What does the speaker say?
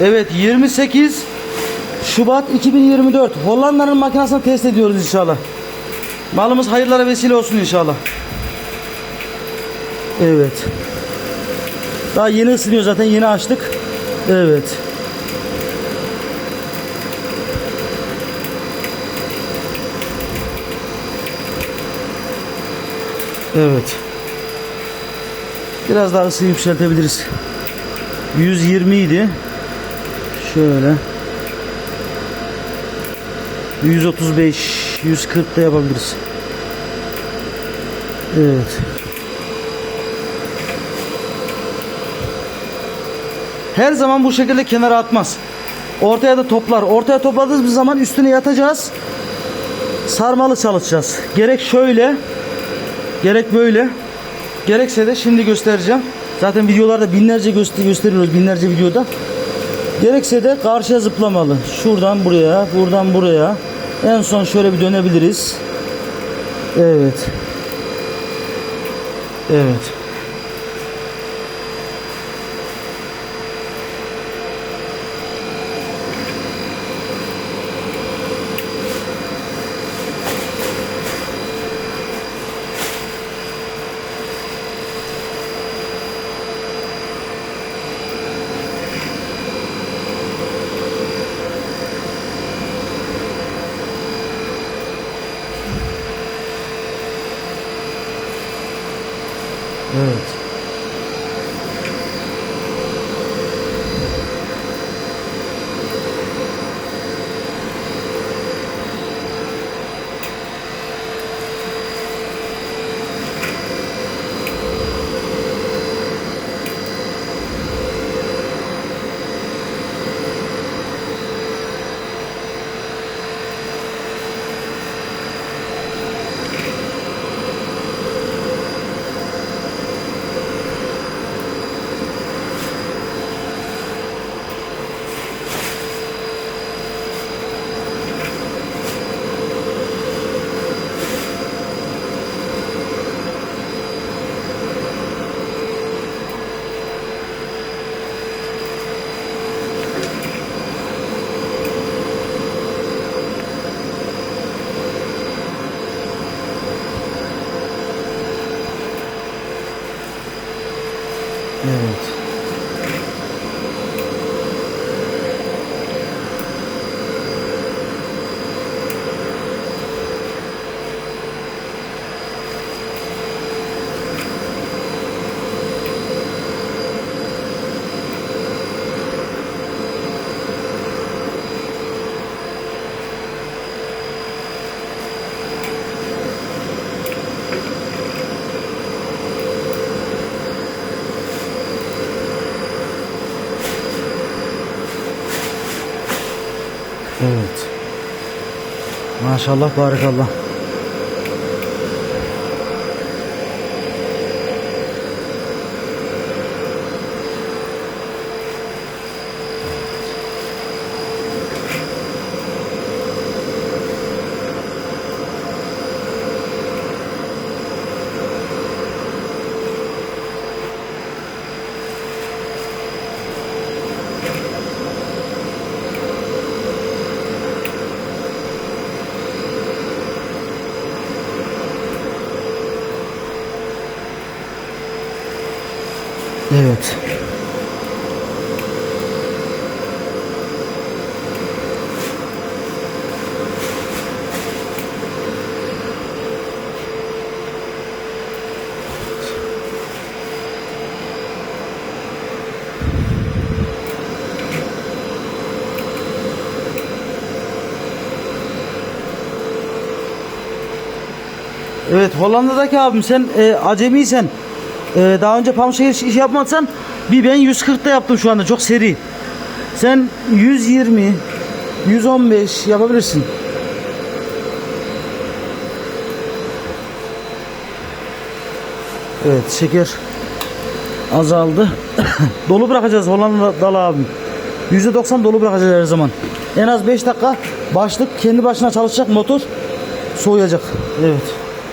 Evet 28 Şubat 2024 Hollanda'nın makinesini test ediyoruz inşallah. Malımız hayırlara vesile olsun inşallah. Evet. Daha yeni ısınıyor zaten yeni açtık. Evet. Evet. Biraz daha ısıyı yükseltebiliriz. 120 idi. Şöyle. 135, 140 da yapabiliriz. Evet. Her zaman bu şekilde kenara atmaz. Ortaya da toplar. Ortaya topladığımız zaman üstüne yatacağız. Sarmalı çalışacağız. Gerek şöyle, gerek böyle. Gerekse de şimdi göstereceğim. Zaten videolarda binlerce göster gösteriyoruz binlerce videoda. Gerekse de karşıya zıplamalı. Şuradan buraya, buradan buraya. En son şöyle bir dönebiliriz. Evet. Evet. Evet. Evet. Evet. Maşallah barakallah. Evet. Evet Hollanda'daki abim sen e, acemiysen e, daha önce Pamukşehir iş, iş yapmadıysan bir ben 140'da yaptım şu anda çok seri. Sen 120 115 yapabilirsin. Evet şeker azaldı. dolu bırakacağız Hollanda dalı abim. %90 dolu bırakacağız her zaman. En az 5 dakika başlık kendi başına çalışacak motor soğuyacak. Evet.